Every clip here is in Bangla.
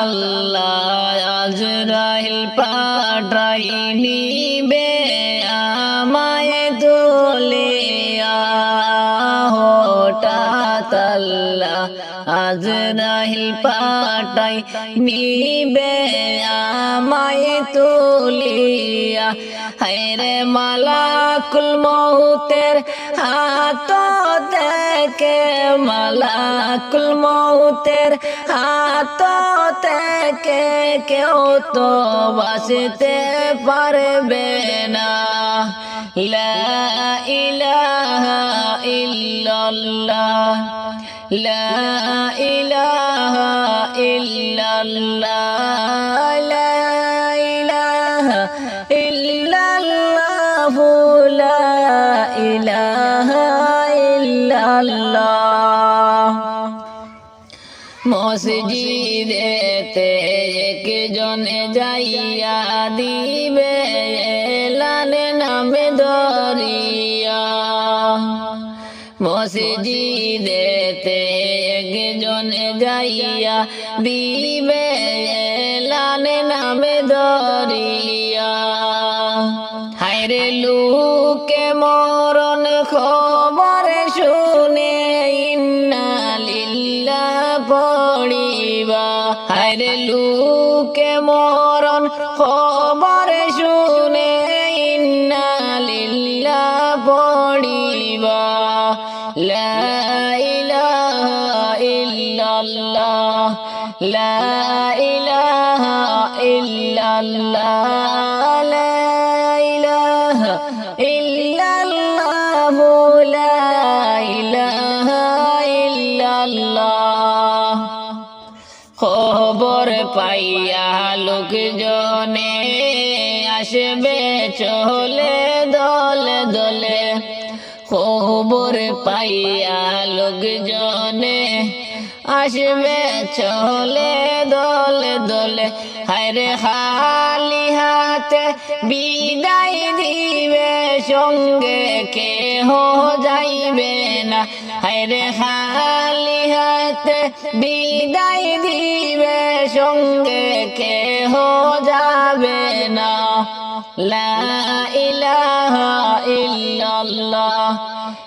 আল্লাহ আজরাইল পাঠাই আল্লাহ আজরাইল পাঠাই নিবে আমায় তুলিয়া। হায়রে মালাকুল মৌতের হাত থেকে মালাকুল মৌতের হাত থেকে কেউ তো বাঁচতে পারবে না। লা ইলাহা ইল্লাল্লাহ। লা ইলাহা ইল্লাল্লাহ, লা ইলাহা ইল্লাল্লাহ, লা ইলাহা ইল্লাল্লাহ। মসজিদেতে একজনে যাইয়া দিবে লানে নামে দরিয়া। মসজিদেতে একজনে যাইয়া দিবে লানে নামে দরিয়া। হায়রে লুকে মরণ খবর শুনে ইন্না লিল্লা পড়িবা। হায়রে লুকে মরণ খবর শুনে ইন্না লিল্লা পড়িবা। লা ইলাহা ইলাহা ইল্লাল্লাহ। খবর পাইয়া লোকজনে আসবে চলে দলে দলে। খবর পাইয়া লোকজনে আসবে চলে, দলে দলে। হায়রে খালি হাতে বিদায় দিবে, সঙ্গে কেহ যাইবে না। হায়রে খালি হাতে বিদায় দিবে, সঙ্গে কেহ যাবে না। লা ইলাহা ইল্লাল্লাহ।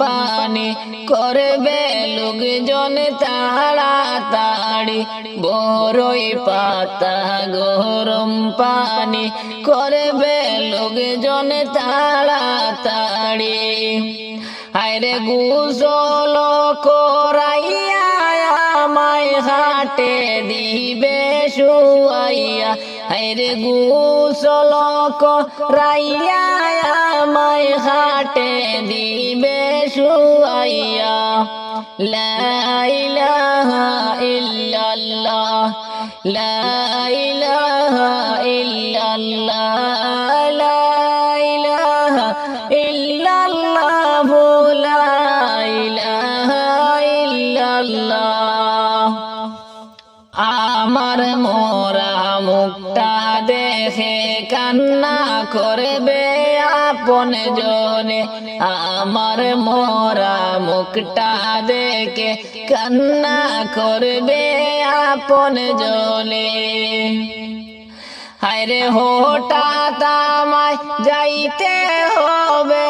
পানি করবে লোকজন তাড়াতাড়ি বড়ই পাতা গরম পানি করবে লোকজন তাড়াতাড়ি আরে গুসল করাইয়া আমায় হাটে দিবে শুয়াইয়া। আরে গুসল করাইয়া আমায় হাটে দিবে শুয়াইয়া লা ইলাহা ইল্লাল্লাহ লা ইল্লাল্লাহ। কান্না করবে আপন জনে। আমার মোরা মুখটা দেখে কান্না করবে আপন জনে। হায়রে হঠাৎ আমায় যাইতে হবে,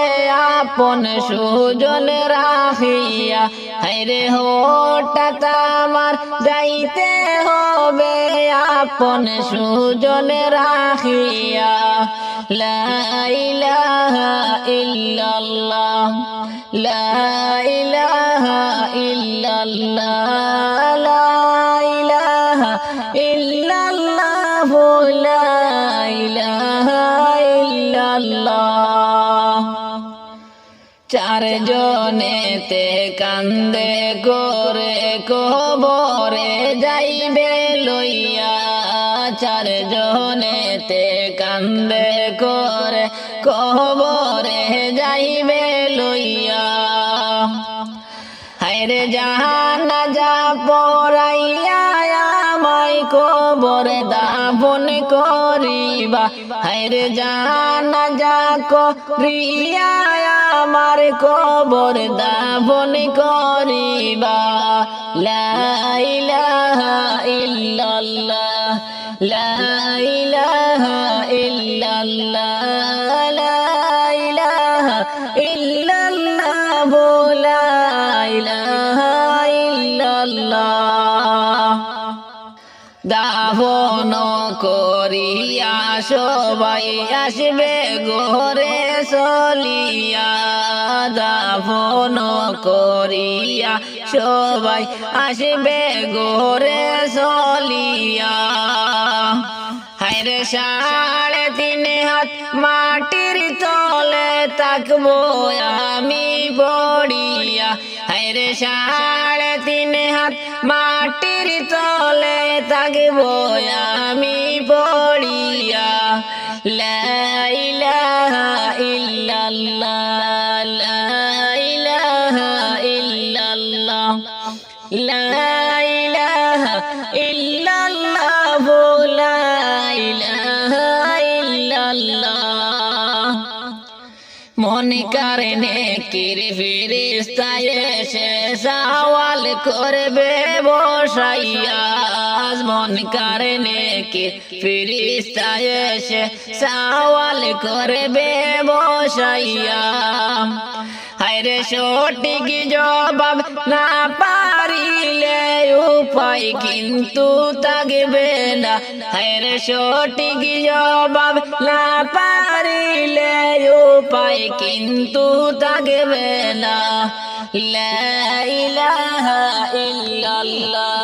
আপন সুজন রাখিয়া। হায়রে হঠাৎ আমার যাইতে হবে, আপন সুজন রাখিয়া। লা ইলাহা ইল্লাল্লাহ, লা ইলাহা ইল্লাল্লাহ, লা ইলাহা ইল্লাল্লাহ। লা ইলাহা ইল্লাল্লাহ চার জনেতে কান্দে করে কবরে যাইবে লইয়া। চার জনেতে কান্দে করে কবরে যাইবে লইয়া। হায় হায়রে জাহানা যা পড়াইয়া দাফন করিবা। হায়রে জানা যা করিয়া আমার কবর দাফন করিবা। লা ইলাহা ইল্লাল্লাহ, লা ইলাহা ইল্লাল্লাহ। করিয়া সবাই আসবে গোরে চলিয়া দাফন করিয়া সবাই আসবে গোরে চলিয়া। হায়রে সাড়ে তিন হাত মাটির তলে তাকবো আমি পড়িয়া হায়রে সাড়ে হাত মাটির তলে তাকবো আমি পড়িয়া। লা ইলাহা ইল্লাল্লাহ লা ইল্লাল্লাহ ইল্লাল্লাহ। মনে কারণে কির ফিরিস্তায় এসে সওয়াল করবে বসাইয়া। মন কারণে কির ফিরিস্তায় এসে সওয়াল করবে বসাইয়া। হায়রে সঠিক জবাব না পারিলে উপায় কিন্তু থাকবে না। হায়রে সঠিক জবাব না পারিলে উপায় কিন্তু থাকবে না। লা ইলাহা ইল্লাল্লাহ